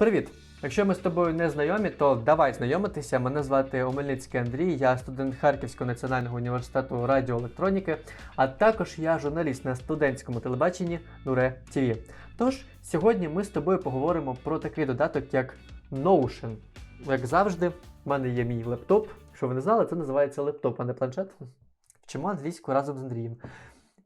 Привіт! Якщо ми з тобою не знайомі, то давай знайомитися. Мене звати Омельницький Андрій, я студент Харківського національного університету радіоелектроніки, а також я журналіст на студентському телебаченні Нуре ТВ. Тож сьогодні ми з тобою поговоримо про такий додаток, як Notion. Як завжди, в мене є мій лептоп. Що ви не знали, це називається лептоп, а не планшет. Вчимо англійську разом з Андрієм.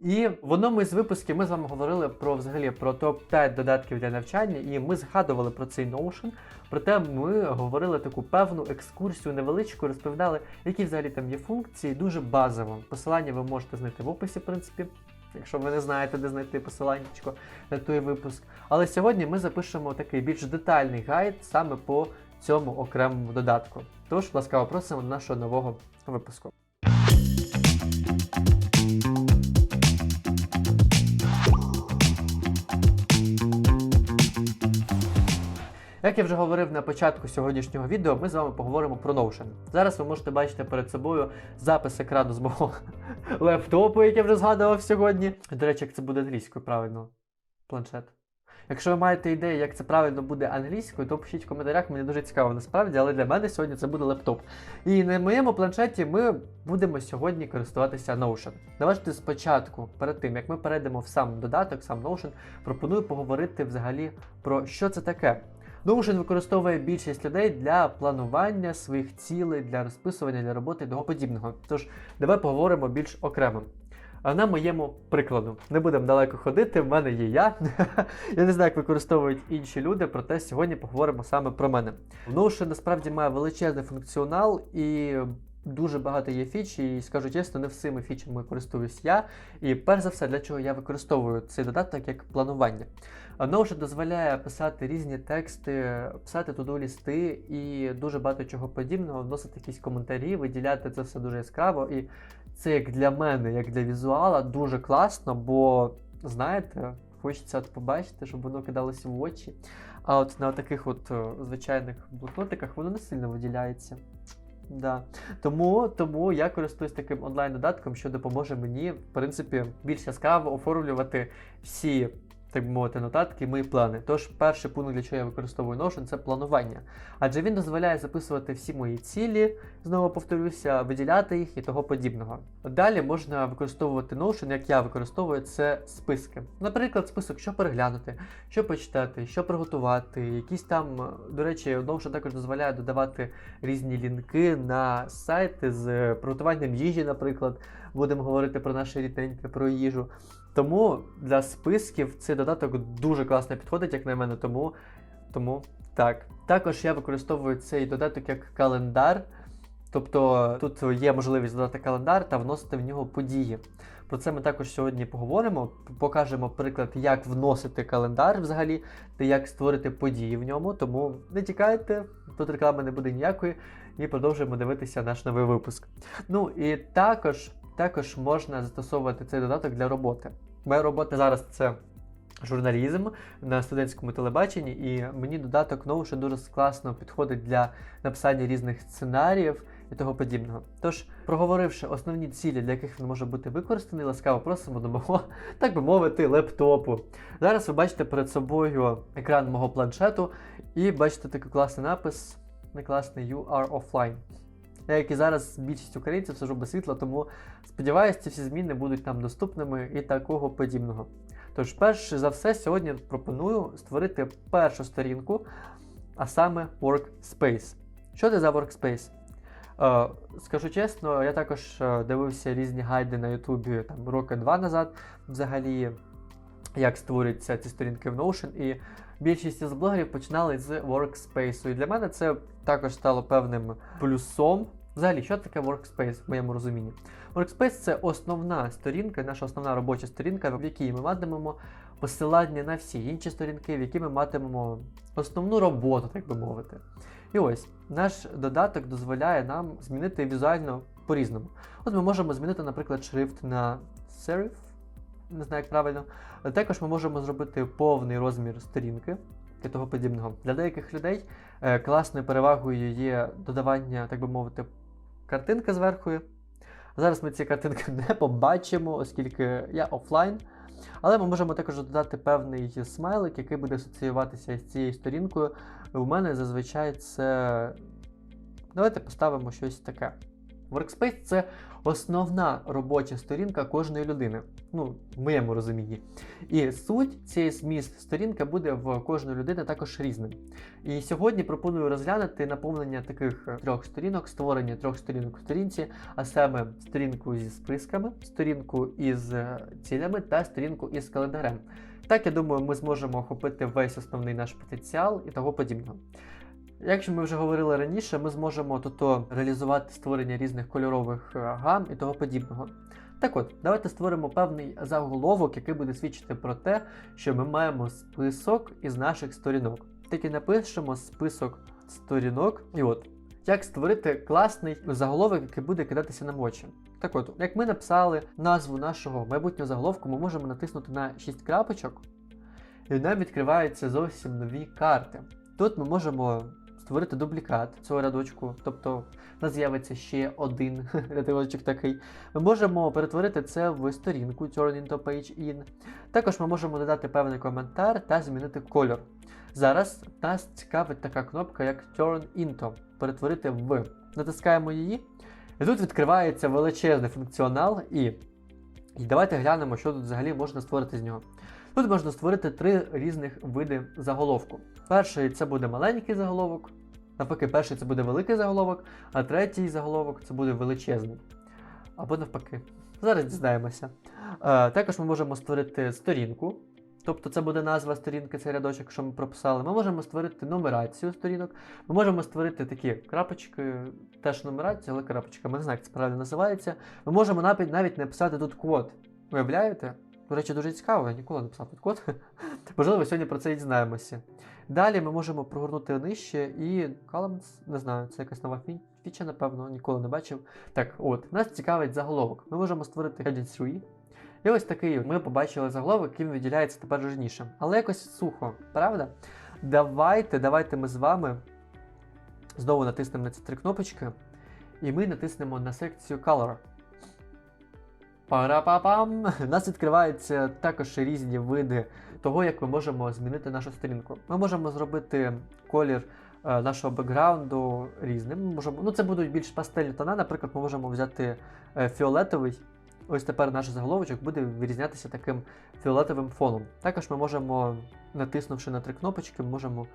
І в одному із випусків ми з вами говорили про взагалі про топ-5 додатків для навчання, і ми згадували про цей Notion. Проте ми говорили таку певну екскурсію невеличку, розповідали, які взагалі там є функції, дуже базово. Посилання ви можете знайти в описі, в принципі, якщо ви не знаєте, де знайти посилання на той випуск. Але сьогодні ми запишемо такий більш детальний гайд саме по цьому окремому додатку. Тож, ласкаво просимо нашого нового випуску. Як я вже говорив на початку сьогоднішнього відео, ми з вами поговоримо про Notion. Зараз ви можете бачити перед собою запис екрану з мого лептопу, який я вже згадував сьогодні. До речі, як це буде англійською, правильно, планшет. Якщо ви маєте ідею, як це правильно буде англійською, то пишіть в коментарях, мені дуже цікаво насправді, але для мене сьогодні це буде лептоп. І на моєму планшеті ми будемо сьогодні користуватися Notion. Давайте спочатку, перед тим як ми перейдемо в сам додаток, сам Notion, пропоную поговорити взагалі про що це таке. Notion використовує більшість людей для планування своїх цілей, для розписування, для роботи і того подібного. Тож, давай поговоримо більш окремо. А на моєму прикладу не будемо далеко ходити. В мене є я. я не знаю, як використовують інші люди, проте сьогодні поговоримо саме про мене. Notion насправді має величезний функціонал і. Дуже багато є фіч, і скажу чесно, не всіми фічами користуюсь я. І перш за все, для чого я використовую цей додаток як планування. Notion дозволяє писати різні тексти, писати туду-лісти і дуже багато чого подібного, вносити якісь коментарі, виділяти це все дуже яскраво. І це як для мене, як для візуала, дуже класно, бо знаєте, хочеться побачити, щоб воно кидалося в очі. А от на таких от звичайних блокнотиках воно не сильно виділяється. Да. Тому тому я користуюсь таким онлайн-додатком, що допоможе мені, в принципі, більш яскраво оформлювати всі, так би мовити, нотатки, мої плани. Тож, перший пункт, для чого я використовую Notion, це планування. Адже він дозволяє записувати всі мої цілі, знову повторюся, виділяти їх і того подібного. Далі можна використовувати Notion, як я використовую, це списки. Наприклад, список, що переглянути, що почитати, що приготувати, якісь там, до речі, Notion також дозволяє додавати різні лінки на сайти з приготуванням їжі, наприклад. Будемо говорити про наше рідненьке, про їжу. Тому для списків цей додаток дуже класно підходить, як на мене, тому, тому так. Також я використовую цей додаток як календар. Тобто тут є можливість додати календар та вносити в нього події. Про це ми також сьогодні поговоримо. Покажемо приклад, як вносити календар взагалі, та як створити події в ньому. Тому не тікайте, тут реклами не буде ніякої, і продовжуємо дивитися наш новий випуск. Ну і також, також можна застосовувати цей додаток для роботи. Моя робота зараз це. Журналізм на студентському телебаченні, і мені додаток Notion дуже класно підходить для написання різних сценаріїв і того подібного. Тож, проговоривши основні цілі, для яких він може бути використаний, ласкаво просимо до мого, так би мовити, лептопу. Зараз ви бачите перед собою екран мого планшету і бачите такий класний напис, не класний You are offline. Я, як і зараз більшість українців сижу без світла, тому сподіваюся, ці всі зміни будуть нам доступними і такого подібного. Тож, перш за все, сьогодні пропоную створити першу сторінку, а саме Workspace. Що це за Workspace? Е, скажу чесно, я також дивився різні гайди на Ютубі там роки два назад, взагалі, як створюються ці сторінки в Notion, і більшість із блогерів починали з Workspace. І для мене це також стало певним плюсом. Взагалі, що таке Workspace в моєму розумінні? Workspace це основна сторінка, наша основна робоча сторінка, в якій ми матимемо посилання на всі інші сторінки, в якій ми матимемо основну роботу, так би мовити. І ось наш додаток дозволяє нам змінити візуально по-різному. От ми можемо змінити, наприклад, шрифт на serif, не знаю, як правильно. Також ми можемо зробити повний розмір сторінки і того подібного. Для деяких людей е, класною перевагою є додавання, так би мовити, картинки зверху. Зараз ми ці картинки не побачимо, оскільки я офлайн. Але ми можемо також додати певний смайлик, який буде асоціюватися з цією сторінкою. У мене зазвичай це. Давайте поставимо щось таке. Workspace це основна робоча сторінка кожної людини. Ну, в моєму розумінні. І суть цієї зміст сторінка буде в кожної людини також різним. І сьогодні пропоную розглянути наповнення таких е, трьох сторінок, створення трьох сторінок в сторінці, а саме сторінку зі списками, сторінку із е, цілями та сторінку із календарем. Так, я думаю, ми зможемо охопити весь основний наш потенціал і того подібного. Якщо ми вже говорили раніше, ми зможемо тут реалізувати створення різних кольорових е, гам і того подібного. Так от, давайте створимо певний заголовок, який буде свідчити про те, що ми маємо список із наших сторінок. Так і напишемо список сторінок. І от, як створити класний заголовок, який буде кидатися нам в очі. Так от, як ми написали назву нашого майбутнього заголовку, ми можемо натиснути на 6 крапочок, і нам відкриваються зовсім нові карти. Тут ми можемо створити дублікат цього рядочку, тобто в нас з'явиться ще один рядочок такий. Ми можемо перетворити це в сторінку Turn into Page In. Також ми можемо додати певний коментар та змінити кольор. Зараз нас цікавить така кнопка, як Turn Into, перетворити в. Натискаємо її, і тут відкривається величезний функціонал, і, і давайте глянемо, що тут взагалі можна створити з нього. Тут можна створити три різних види заголовку. Перший це буде маленький заголовок, навпаки, перший це буде великий заголовок, а третій заголовок це буде величезний. Або навпаки. Зараз дізнаємося. Е, також ми можемо створити сторінку, тобто це буде назва сторінки, цей рядочок, що ми прописали. Ми можемо створити нумерацію сторінок. Ми можемо створити такі крапочки, теж нумерацію, але крапочками, не знаю, як це правильно називається. Ми можемо навіть, навіть написати тут код. Уявляєте? До речі, дуже цікаво, я ніколи не писав тут код. Можливо, сьогодні про це і дізнаємося. Далі ми можемо прогорнути нижче і columns, не знаю, це якась нова фіча, напевно, ніколи не бачив. Так, от, нас цікавить заголовок. Ми можемо створити heading 3. І ось такий ми побачили заголовок, який виділяється тепер жирнішим. Але якось сухо, правда? Давайте, давайте ми з вами знову натиснемо на ці три кнопочки, і ми натиснемо на секцію Color. Пара-па-пам! У нас відкриваються також різні види того, як ми можемо змінити нашу сторінку. Ми можемо зробити колір е, нашого бекграунду різним. Ми можемо, ну це будуть більш пастельні тона. Наприклад, ми можемо взяти е, фіолетовий. Ось тепер наш заголовочок буде вирізнятися таким фіолетовим фоном. Також ми можемо, натиснувши на три кнопочки, можемо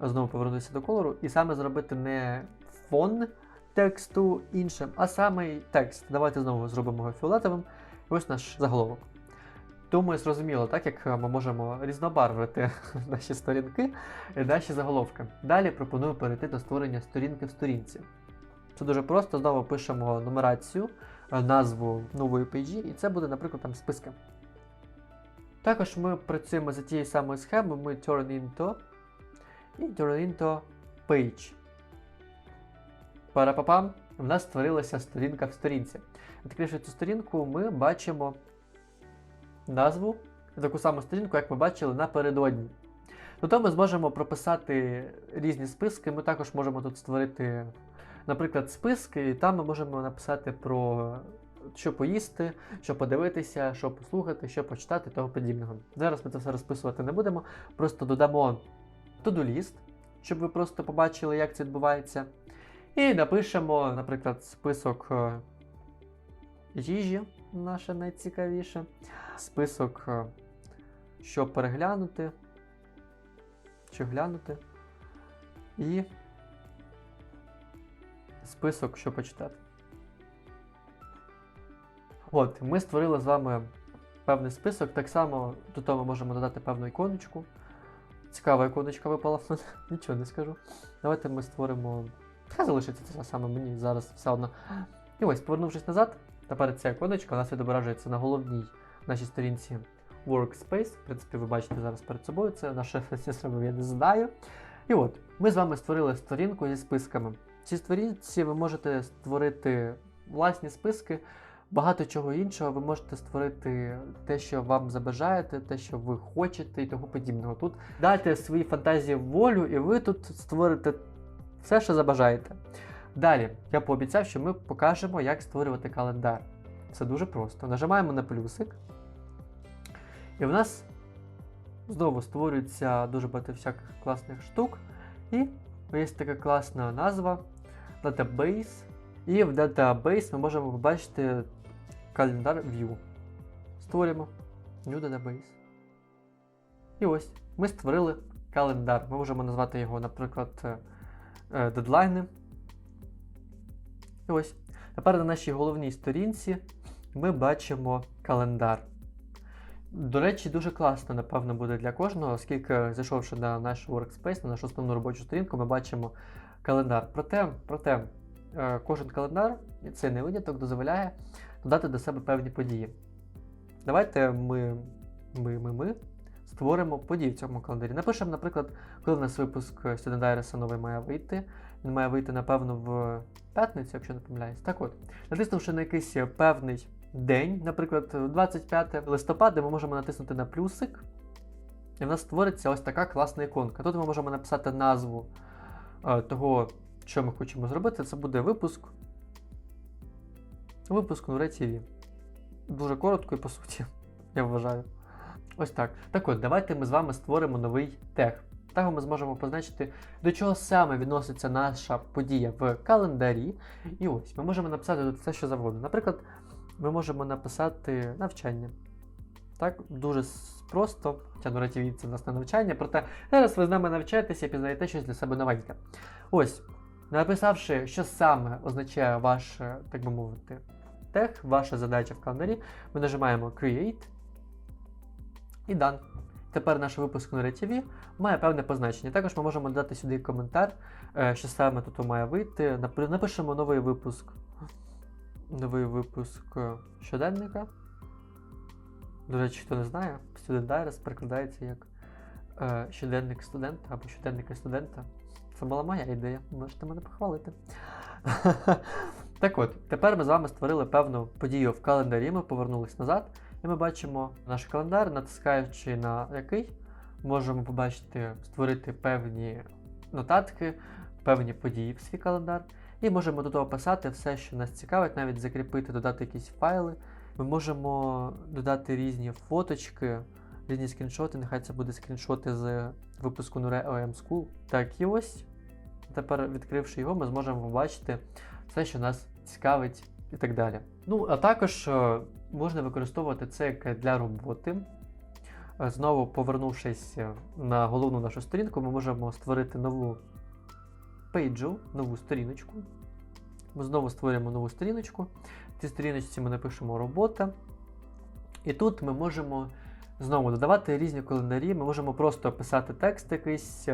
знову повернутися до кольору і саме зробити не фон тексту іншим, а саме текст. Давайте знову зробимо його фіолетовим. Ось наш заголовок. Думаю, зрозуміло, так як ми можемо різнобарвити наші сторінки і наші заголовки. Далі пропоную перейти до створення сторінки в сторінці. Це дуже просто, знову пишемо нумерацію, е, назву нової пейджі, і це буде, наприклад, там списки. Також ми працюємо за тією самою схемою, ми turn into і turn into page. Парапапам, в нас створилася сторінка в сторінці. Відкривши цю сторінку, ми бачимо назву, таку саму сторінку, як ми бачили напередодні. Тобто ми зможемо прописати різні списки. Ми також можемо тут створити, наприклад, списки, і там ми можемо написати про що поїсти, що подивитися, що послухати, що почитати, того подібного. Зараз ми це все розписувати не будемо. Просто додамо to-do-list, щоб ви просто побачили, як це відбувається. І напишемо, наприклад, список е, їжі, наше найцікавіше, список, е, що переглянути, що глянути, і список, що почитати. От, ми створили з вами певний список. Так само до того можемо додати певну іконочку. Цікава іконочка випала нічого не скажу. Давайте ми створимо. Хай залишиться це саме мені зараз все одно. І ось, повернувшись назад, тепер ця іконочка у нас відображається на головній нашій сторінці Workspace. В принципі, ви бачите зараз перед собою, це наше зробив, я не знаю. І от, ми з вами створили сторінку зі списками. В цій сторінці ви можете створити власні списки, багато чого іншого. Ви можете створити те, що вам забажаєте, те, що ви хочете, і того подібного. Тут дайте своїй фантазії волю, і ви тут створите все, що забажаєте. Далі, я пообіцяв, що ми покажемо, як створювати календар. Це дуже просто. Нажимаємо на плюсик. І в нас знову створюється дуже багато всяких класних штук. І є така класна назва Database. І в Database ми можемо побачити календар View. Створюємо New Database. І ось ми створили календар. Ми можемо назвати його, наприклад, дедлайни. І ось. Тепер на нашій головній сторінці ми бачимо календар. До речі, дуже класно, напевно, буде для кожного, оскільки, зайшовши на наш workspace, на нашу основну робочу сторінку, ми бачимо календар. Проте, проте е, кожен календар, і це не виняток, дозволяє додати до себе певні події. Давайте ми, ми, ми, ми створимо події в цьому календарі. Напишемо, наприклад, коли в нас випуск Student Diaries новий має вийти. Він має вийти, напевно, в п'ятницю, якщо не помиляюсь. Так от, натиснувши на якийсь певний день, наприклад, 25 листопада, ми можемо натиснути на плюсик, і в нас створиться ось така класна іконка. Тут ми можемо написати назву е, того, що ми хочемо зробити. Це буде випуск. Випуск Нуре TV. Дуже коротко і по суті, я вважаю. Ось так. Так от, давайте ми з вами створимо новий тег. Тегом ми зможемо позначити, до чого саме відноситься наша подія в календарі. І ось ми можемо написати тут все, що завгодно. Наприклад, ми можемо написати навчання. Так, дуже просто, хоча на TV це в нас не навчання, проте зараз ви з нами навчаєтеся і пізнаєте щось для себе новеньке. Ось, написавши, що саме означає ваш, е, так би мовити, тег, ваша задача в календарі, ми нажимаємо Create і Done. Тепер наш випуск на TV має певне позначення. Також ми можемо додати сюди коментар, е, що саме тут має вийти. Напишемо новий випуск. Новий випуск е, щоденника. До речі, хто не знає, Student Diaries перекладається як е, щоденник студента або щоденника студента. Це була моя ідея, можете мене похвалити. так от, тепер ми з вами створили певну подію в календарі, ми повернулись назад, і ми бачимо наш календар, натискаючи на який, можемо побачити, створити певні нотатки, певні події в свій календар. І можемо до того писати все, що нас цікавить, навіть закріпити, додати якісь файли. Ми можемо додати різні фоточки, різні скріншоти. Нехай це буде скріншоти з випуску Nure OM School. Так, і ось. Тепер, відкривши його, ми зможемо побачити все, що нас цікавить, і так далі. Ну, а також е, можна використовувати це як для роботи. Е, Знову повернувшись е, на головну нашу сторінку, ми можемо створити нову пейджу, нову сторіночку. Ми знову створюємо нову сторіночку. В цій сторіночці ми напишемо робота. І тут ми можемо знову додавати різні календарі. Ми можемо просто писати текст якийсь,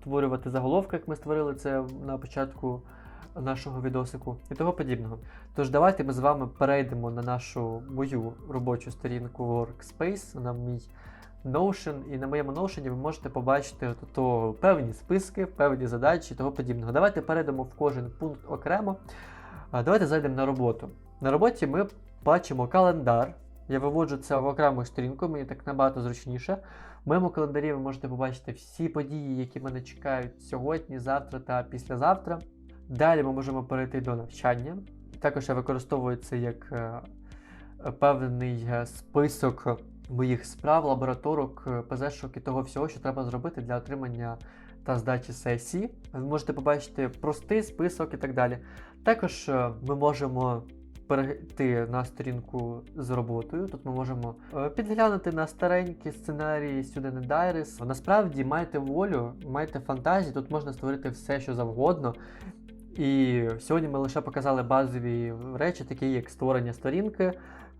створювати заголовки, як ми створили це на початку нашого відосику і того подібного. Тож давайте ми з вами перейдемо на нашу мою робочу сторінку Workspace, на мій Notion, і на моєму Notion ви можете побачити то певні списки, певні задачі і того подібного. Давайте перейдемо в кожен пункт окремо. Давайте зайдемо на роботу. На роботі ми бачимо календар. Я виводжу це в окрему сторінку, мені так набагато зручніше. В моєму календарі ви можете побачити всі події, які мене чекають сьогодні, завтра та післязавтра. Далі ми можемо перейти до навчання. Також я використовую це як е, певний е, список моїх справ, лабораторок, е, ПЗшок і того всього, що треба зробити для отримання та здачі сесії. Ви можете побачити простий список і так далі. Також ми можемо перейти на сторінку з роботою. Тут ми можемо підглянути на старенькі сценарії Student Diaries. Насправді маєте волю, маєте фантазію, тут можна створити все, що завгодно. І сьогодні ми лише показали базові речі, такі як створення сторінки,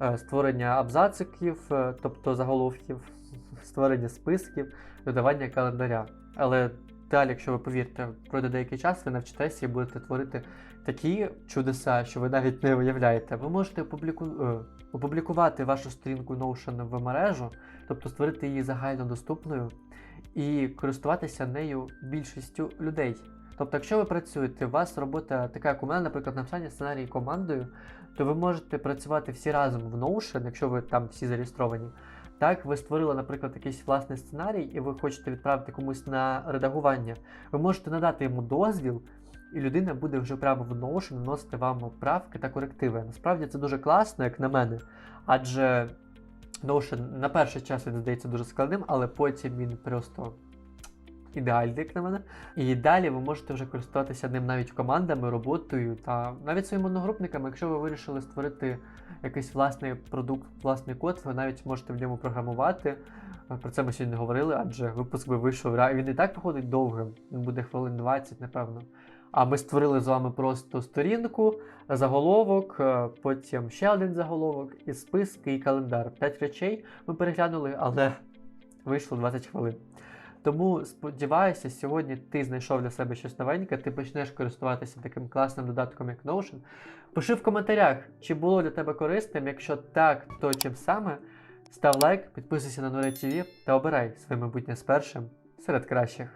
е, створення абзациків, е, тобто заголовків, створення списків, додавання календаря. Але далі, якщо ви повірте, пройде деякий час, ви навчитеся і будете творити такі чудеса, що ви навіть не уявляєте. Ви можете опубліку... е, опублікувати вашу сторінку Notion в мережу, тобто створити її загально доступною і користуватися нею більшістю людей. Тобто, якщо ви працюєте, у вас робота така, як у мене, наприклад, написання сценарії командою, то ви можете працювати всі разом в Notion, якщо ви там всі зареєстровані. Так, ви створили, наприклад, якийсь власний сценарій, і ви хочете відправити комусь на редагування. Ви можете надати йому дозвіл, і людина буде вже прямо в Notion вносити вам правки та корективи. Насправді це дуже класно, як на мене. Адже Notion на перший час він здається дуже складним, але потім він просто ідеальний, як на мене. І далі ви можете вже користуватися ним навіть командами, роботою та навіть своїми одногрупниками. Якщо ви вирішили створити якийсь власний продукт, власний код, ви навіть можете в ньому програмувати. Про це ми сьогодні говорили, адже випуск би вийшов. Він і так виходить довгим, він буде хвилин 20, напевно. А ми створили з вами просто сторінку, заголовок, е, потім ще один заголовок, і списки, і календар. П'ять речей ми переглянули, але вийшло 20 хвилин. Тому сподіваюся, сьогодні ти знайшов для себе щось новеньке, ти почнеш користуватися таким класним додатком, як Notion. Пиши в коментарях, чи було для тебе корисним. Якщо так, то чим саме. Став лайк, підписуйся на Нуре ТВ та обирай своє майбутнє з першим серед кращих.